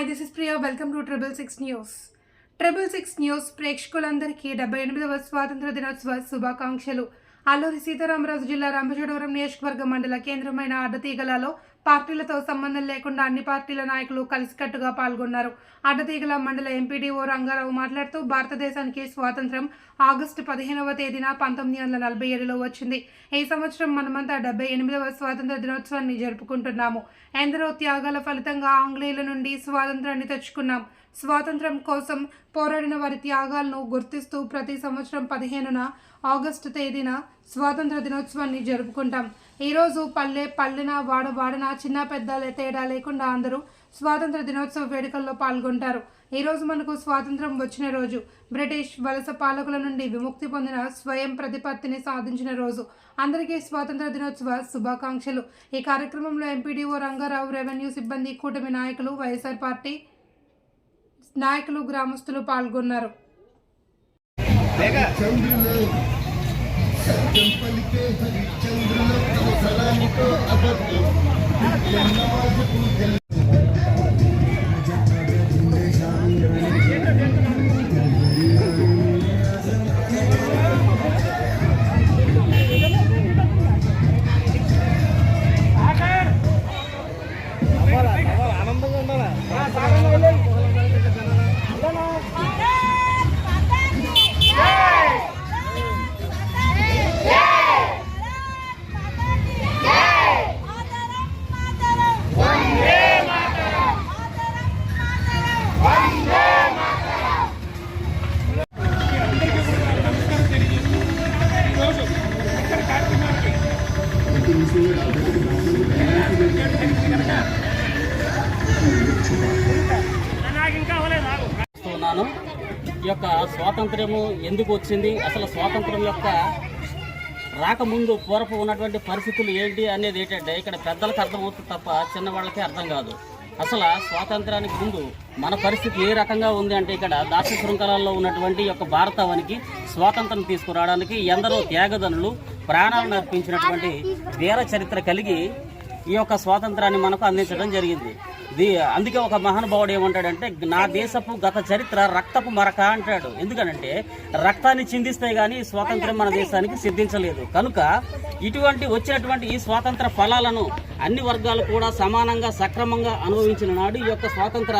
Hi this is Priya welcome to triple six news triple six news ప్రేక్షకులందరికీ డెబ్బై ఎనిమిదవ స్వాతంత్ర దినోత్సవ శుభాకాంక్షలు. అల్లూరి సీతారామరాజు జిల్లా రంపచోడవరం నియోజకవర్గ మండల కేంద్రమైన అడ్డతీగలలో పార్టీలతో సంబంధం లేకుండా అన్ని పార్టీల నాయకులు కలిసికట్టుగా పాల్గొన్నారు. అడ్డతీగల మండల ఎంపీడీఓ రంగారావు మాట్లాడుతూ భారతదేశానికి స్వాతంత్రం ఆగస్టు పదిహేనవ తేదీన పంతొమ్మిది వందల నలభై ఏడులో వచ్చింది. ఈ సంవత్సరం మనమంతా డెబ్బై ఎనిమిదవ స్వాతంత్ర దినోత్సవాన్ని జరుపుకుంటున్నాము. ఎందరో త్యాగాల ఫలితంగా ఆంగ్లేయుల నుండి స్వాతంత్రాన్ని తెచ్చుకున్నాం. స్వాతంత్రం కోసం పోరాడిన వారి త్యాగాలను గుర్తిస్తూ ప్రతి సంవత్సరం పదిహేనున ఆగస్టు తేదీన స్వాతంత్ర దినోత్సవాన్ని జరుపుకుంటాం. ఈరోజు పల్లె పల్లెన వాడ వాడన చిన్న పెద్ద తేడా లేకుండా అందరూ స్వాతంత్ర దినోత్సవ వేడుకల్లో పాల్గొంటారు. ఈరోజు మనకు స్వాతంత్రం వచ్చిన రోజు. బ్రిటిష్ వలస పాలకుల నుండి విముక్తి పొందిన స్వయం ప్రతిపత్తిని సాధించిన రోజు. అందరికీ స్వాతంత్ర దినోత్సవ శుభాకాంక్షలు. ఈ కార్యక్రమంలో ఎంపీడీఓ రంగారావు రెవెన్యూ సిబ్బంది కూటమి నాయకులు వైఎస్ఆర్ పార్టీ నాయకులు గ్రామస్తులు పాల్గొన్నారు. ఉన్నాను ఈ యొక్క స్వాతంత్ర్యము ఎందుకు వచ్చింది? అసలు స్వాతంత్రం యొక్క రాకముందు పూర్వపు ఉన్నటువంటి పరిస్థితులు ఏంటి అనేది ఏంటంటే ఇక్కడ పెద్దలకు అర్థమవుతుంది తప్ప చిన్నవాళ్ళకి అర్థం కాదు. అసలు స్వాతంత్రానికి ముందు మన పరిస్థితి ఏ రకంగా ఉంది అంటే ఇక్కడ దాక్ష శృంఖలాల్లో ఉన్నటువంటి యొక్క భారతావనికి స్వాతంత్రం తీసుకురావడానికి ఎందరో త్యాగదనులు ప్రాణాలను అర్పించినటువంటి వీర చరిత్ర కలిగి ఈ యొక్క స్వాతంత్రాన్ని మనకు అందించడం జరిగింది. దీ అందుకే ఒక మహానుభావుడు ఏమంటాడంటే నా దేశపు గత చరిత్ర రక్తపు మరక అంటాడు. ఎందుకనంటే రక్తాన్ని చిందిస్తే కానీ స్వాతంత్రం మన దేశానికి సిద్ధించలేదు. కనుక ఇటువంటి వచ్చినటువంటి ఈ స్వాతంత్ర ఫలాలను అన్ని వర్గాలు కూడా సమానంగా సక్రమంగా అనుభవించిన నాడు ఈ యొక్క స్వాతంత్ర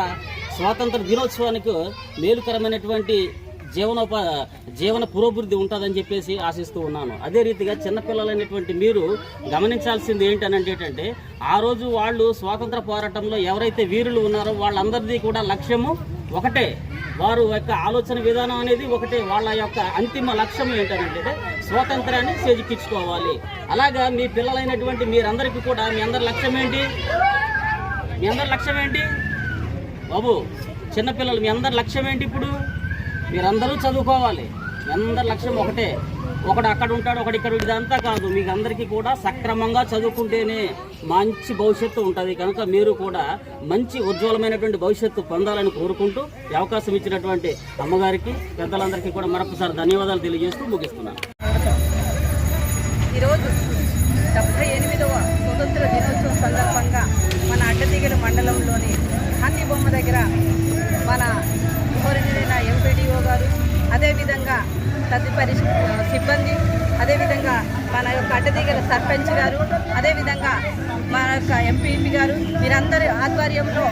స్వాతంత్ర దినోత్సవానికి మేలుకరమైనటువంటి జీవనోప జీవన పురోభివృద్ధి ఉంటుందని చెప్పేసి ఆశిస్తూ ఉన్నాను. అదే రీతిగా చిన్నపిల్లలైనటువంటి మీరు గమనించాల్సింది ఏంటనంటే అంటే ఆ రోజు వాళ్ళు స్వాతంత్ర పోరాటంలో ఎవరైతే వీరులు ఉన్నారో వాళ్ళందరిది కూడా లక్ష్యము ఒకటే. వారు యొక్క ఆలోచన విధానం అనేది ఒకటే. వాళ్ళ యొక్క అంతిమ లక్ష్యం ఏంటంటే స్వాతంత్రాన్ని చేజిక్కించుకోవాలి. అలాగా మీ పిల్లలైనటువంటి మీరందరికీ కూడా మీ అందరి లక్ష్యం ఏంటి? మీ అందరి లక్ష్యం ఏంటి? బాబు చిన్నపిల్లలు మీ అందరి లక్ష్యం ఏంటి ఇప్పుడు? మీరందరూ చదువుకోవాలి. అందరి లక్ష్యం ఒకటే. ఒకడు అక్కడ ఉంటాడు ఒకడు ఇక్కడ ఇదంతా కాదు. మీకు అందరికీ కూడా సక్రమంగా చదువుకుంటేనే మంచి భవిష్యత్తు ఉంటుంది. కనుక మీరు కూడా మంచి ఉజ్వలమైనటువంటి భవిష్యత్తు పొందాలని కోరుకుంటూ అవకాశం ఇచ్చినటువంటి అమ్మగారికి పెద్దలందరికీ కూడా మరొకసారి ధన్యవాదాలు తెలియజేస్తూ ముగిస్తున్నాను. ఈరోజు డెబ్బై ఎనిమిదవ స్వతంత్ర దినోత్సవం సందర్భంగా మన అడ్డదిగల మండలంలోని గాంధీ బొమ్మ దగ్గర అదేవిధంగా తదుపరి సిబ్బంది అదేవిధంగా మన యొక్క అడ్డదీగల సర్పంచ్ గారు అదేవిధంగా మన యొక్క ఎంపీపీ గారు మీరందరి ఆధ్వర్యంలో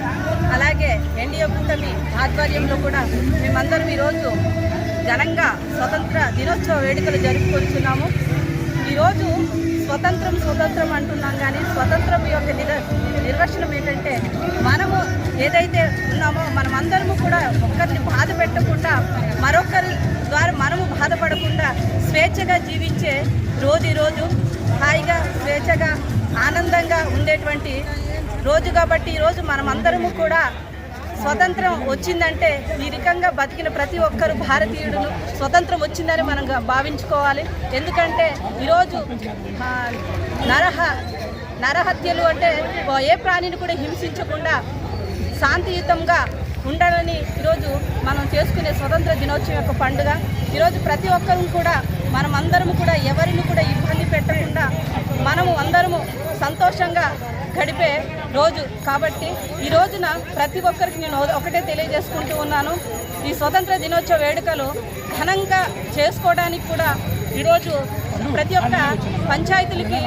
అలాగే ఎన్డీఏ కూటమి ఆధ్వర్యంలో కూడా మేమందరం ఈరోజు ఘనంగా స్వతంత్ర దినోత్సవ వేడుకలు జరుపుకొచ్చున్నాము ఈరోజు స్వతంత్రం స్వతంత్రం అంటున్నాం కానీ స్వతంత్రం యొక్క నిర నిర్వచనం ఏంటంటే మనము ఏదైతే ఉన్నామో మనమందరము కూడా ఒక్కరిని బాధ పెట్టకుండా మరొకరి ద్వారా మనము బాధపడకుండా స్వేచ్ఛగా జీవించే రోజు రోజు హాయిగా స్వేచ్ఛగా ఆనందంగా ఉండేటువంటి రోజు కాబట్టి ఈరోజు మనమందరము కూడా స్వతంత్రం వచ్చిందంటే ఈ రకంగా బతికిన ప్రతి ఒక్కరు భారతీయుడు స్వతంత్రం వచ్చిందని మనం భావించుకోవాలి. ఎందుకంటే ఈరోజు నరహ నరహత్యలు అంటే ఏ ప్రాణిని కూడా హింసించకుండా శాంతియుతంగా ఉండాలని ఈరోజు మనం చేసుకునే స్వతంత్ర దినోత్సవం యొక్క పండుగ. ఈరోజు ప్రతి ఒక్కరూ కూడా మనం అందరము కూడా ఎవరిని కూడా ఇబ్బంది పెట్టకుండా మనము అందరము సంతోషంగా గడిపే రోజు కాబట్టి ఈ రోజున ప్రతి ఒక్కరికి నేను ఒకటే తెలియజేసుకుంటూ ఉన్నాను. ఈ స్వతంత్ర దినోత్సవ వేడుకలు ఘనంగా చేసుకోవడానికి కూడా ఈరోజు ప్రతి ఒక్క పంచాయతీలకి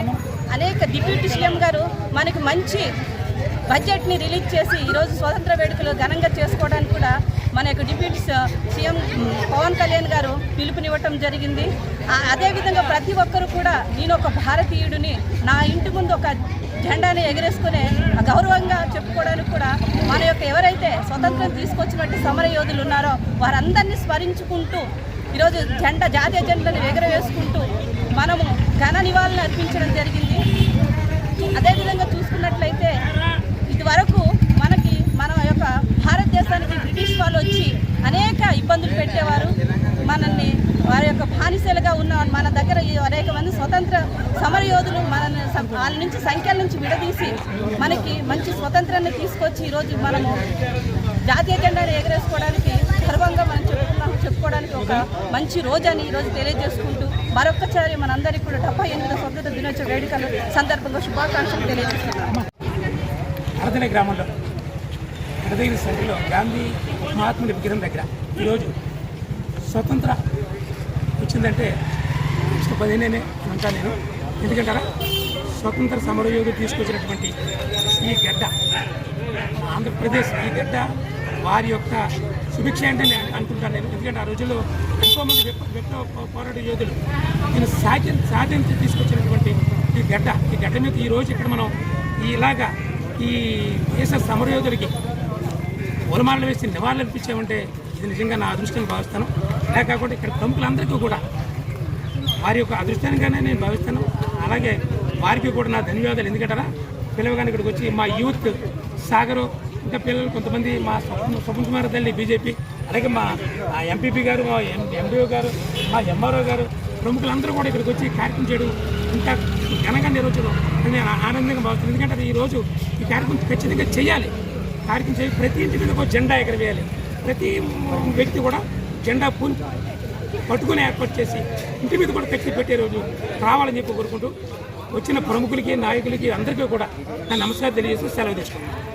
అనేక డిప్యూటీ సీఎం గారు మనకి మంచి బడ్జెట్ని రిలీజ్ చేసి ఈరోజు స్వాతంత్ర వేడుకలు ఘనంగా చేసుకోవడానికి కూడా మన యొక్క డిప్యూటీ సీఎం పవన్ కళ్యాణ్ గారు పిలుపునివ్వటం జరిగింది. ఆ- అదేవిధంగా ప్రతి ఒక్కరూ కూడా నేను ఒక భారతీయుడిని నా ఇంటి ముందు ఒక జెండాని ఎగరేసుకునే గౌరవంగా చెప్పుకోవడానికి కూడా మన యొక్క ఎవరైతే స్వతంత్రం తీసుకొచ్చినట్టు సమర యోధులు ఉన్నారో వారందరినీ స్మరించుకుంటూ ఈరోజు జెండా జాతీయ జెండాను ఎగరవేసుకుంటూ మనము ఘన నివాళులు అర్పించడం జరిగింది. అదేవిధంగా చూసుకున్నట్లయితే ఇది వరకు మనకి మన యొక్క భారతదేశానికి బ్రిటిష్ వాళ్ళు వచ్చి అనేక ఇబ్బందులు పెట్టేవారు మనల్ని వారి యొక్క బానిసలుగా ఉన్న మన దగ్గర ఈ అనేక మంది స్వతంత్ర సమరయోధులు మనల్ని వాళ్ళ నుంచి సంఖ్యల నుంచి విడదీసి మనకి మంచి స్వతంత్రాన్ని తీసుకొచ్చి ఈరోజు మనము జాతీయ జెండాను ఎగరేసుకోవడానికి గర్వంగా మనం చెప్పుకున్నాం చెప్పుకోవడానికి ఒక మంచి రోజు అని ఈరోజు తెలియజేసుకుంటూ మరొక్కసారి మనందరికీ కూడా డెబ్బై ఎనిమిది స్వతంత్ర దినోత్సవ వేడుకలు సందర్భంగా శుభాకాంక్షలు తెలియజేస్తున్నాం అరదనే గ్రామంలో అరదగిరి గాంధీ మహాత్ముడి విగ్రహం దగ్గర ఈరోజు స్వతంత్ర వచ్చిందంటే ఆగస్టు పదిహేనే అంటాను నేను. ఎందుకంటారా? స్వతంత్ర సమరయోగి తీసుకొచ్చినటువంటి ఈ గడ్డ ఆంధ్రప్రదేశ్ ఈ గడ్డ వారి యొక్క సుభిక్ష అంటే నేను అనుకుంటాను నేను. ఎందుకంటే ఆ రోజుల్లో ఎంతోమంది విప్ల విప్లవ పోరాట యోధులు నేను సాధ్యం సాధించి తీసుకొచ్చినటువంటి ఈ గడ్డ ఈ గడ్డ మీద ఈ రోజు ఇక్కడ మనం ఇలాగా ఈ దేశ సమరయోధులకి పూలమాలలు వేసి నివాళులు అనిపించామంటే ఇది నిజంగా నా అదృష్టం భావిస్తాను. అలా కాకుండా ఇక్కడ ప్రముఖులందరికీ కూడా వారి యొక్క అదృష్టంగానే నేను భావిస్తాను. అలాగే వారికి కూడా నా ధన్యవాదాలు. ఎందుకంటారా పిలవగానే ఇక్కడికి వచ్చి మా యూత్ సాగరు ఇంకా పిల్లలు కొంతమంది మా స్వప్న కుమార్ తల్లి బీజేపీ అలాగే మా ఎంపీపీ గారు మా ఎంపీఓ గారు మా ఎంఆర్ఓ గారు ప్రముఖులందరూ కూడా ఇక్కడికి వచ్చి కార్యక్రమం చేయడం ఇంకా ఘనంగా నిర్వహించడం నేను ఆనందంగా భావిస్తున్నాను ఎందుకంటే ఈ రోజు ఈ కార్యక్రమం ఖచ్చితంగా చేయాలి. కార్యక్రమం చేయాలి. ప్రతి ఇంటి మీద ఒక జెండా ఎగరవేయాలి. ప్రతి వ్యక్తి కూడా జెండా పూలు పట్టుకుని ఏర్పాటు చేసి ఇంటి మీద కూడా పెట్టి పెట్టే రోజు రావాలని చెప్పి కోరుకుంటూ వచ్చిన ప్రముఖులకి నాయకులకి అందరికీ కూడా నా నమస్కారం తెలియజేస్తూ సెలవు తీసుకున్నాను